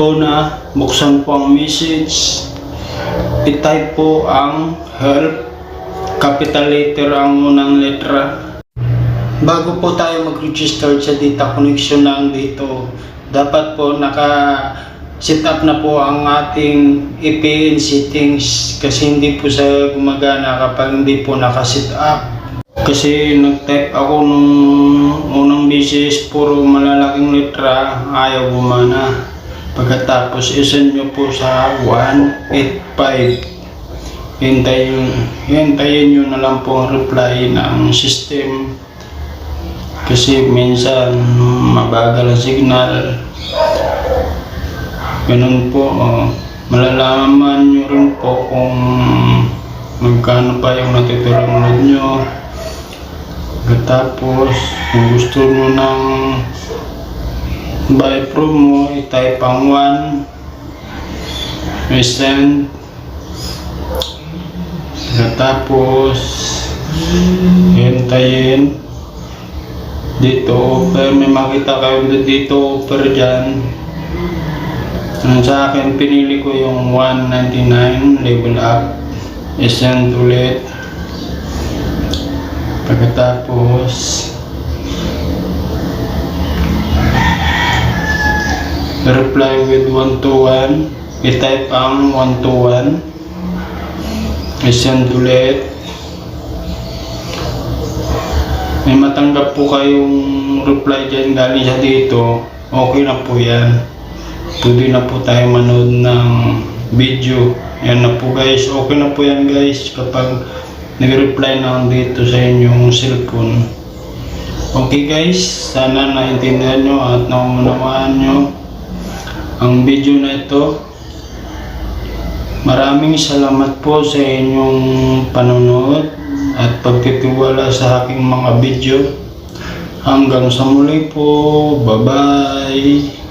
Una, buksan po ang message. I-type po ang help. Capital letter ang unang letra. Bago po tayo mag-register sa data connection ng dito, dapat po naka set up na po ang ating EPN settings kasi hindi po sa gumagana kapag hindi po naka-set up. Kasi nag-type ako nung unang beses, puro malalaking letra, ayaw gumana. Pagkatapos, isend nyo po sa 185. Hintayin, hintayin nyo na lang po ang reply ng system. Kasi minsan mabagal ang signal. Ganun po, oh. malalaman nyo rin po kung magkano pa yung natitirang load nyo. Tapos, kung gusto nyo ng buy promo, i-type ang 1. May send. Hintayin. Dito offer, may makita kayo dito offer dyan. Ang sa akin, pinili ko yung 199 level up. I-send ulit. Pagkatapos, reply with 1 to 1. I-type ang 1 to 1. I-send ulit. May matanggap po kayong reply dyan galing sa dito. Okay na po yan. Pwede na po tayo manood ng video. Yan na po guys. Okay na po yan guys kapag nag-reply na dito sa inyong cellphone. Okay guys, sana naintindihan nyo at naunawaan nyo ang video na ito. Maraming salamat po sa inyong panonood at pagtitiwala sa aking mga video. Hanggang sa muli po. Bye-bye.